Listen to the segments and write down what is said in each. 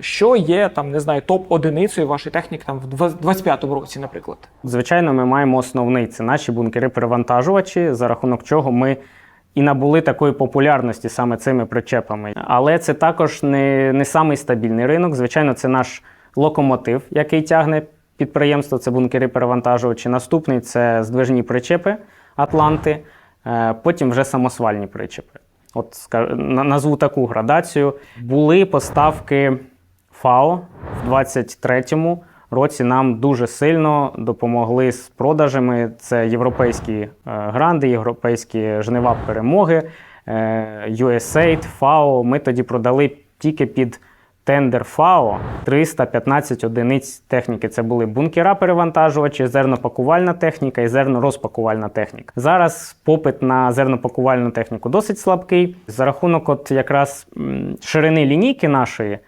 Що є там, не знаю, топ одиницею вашої техніки там в 25-му році, наприклад? Звичайно, ми маємо основний це наші бункери-перевантажувачі, за рахунок чого ми і набули такої популярності саме цими причепами. Але це також не, не самий стабільний ринок. Звичайно, це наш локомотив, який тягне підприємство, це бункери-перевантажувачі. Наступний це здвижні причепи Атланти, е, потім вже самосвальні причепи. От назву таку градацію. Були поставки ФАО в 23-му році нам дуже сильно допомогли з продажами. Це європейські е, гранди, європейські жнива перемоги, е, USAID, ФАО. Ми тоді продали тільки під тендер ФАО 315 одиниць техніки. Це були бункера перевантажувачі, зернопакувальна техніка і зернорозпакувальна техніка. Зараз попит на зернопакувальну техніку досить слабкий. За рахунок, от якраз ширини лінійки нашої.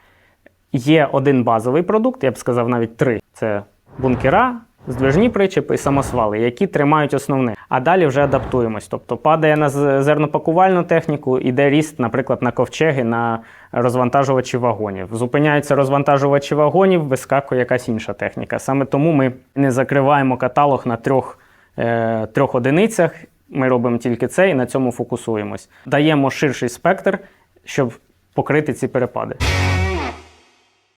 Є один базовий продукт, я б сказав навіть три: це бункера, здвижні причепи і самосвали, які тримають основне. А далі вже адаптуємось. Тобто падає на зернопакувальну техніку, іде ріст, наприклад, на ковчеги, на розвантажувачі вагонів. Зупиняються розвантажувачі вагонів, вискакує якась інша техніка. Саме тому ми не закриваємо каталог на трьох, е, трьох одиницях. Ми робимо тільки це і на цьому фокусуємось. Даємо ширший спектр, щоб покрити ці перепади.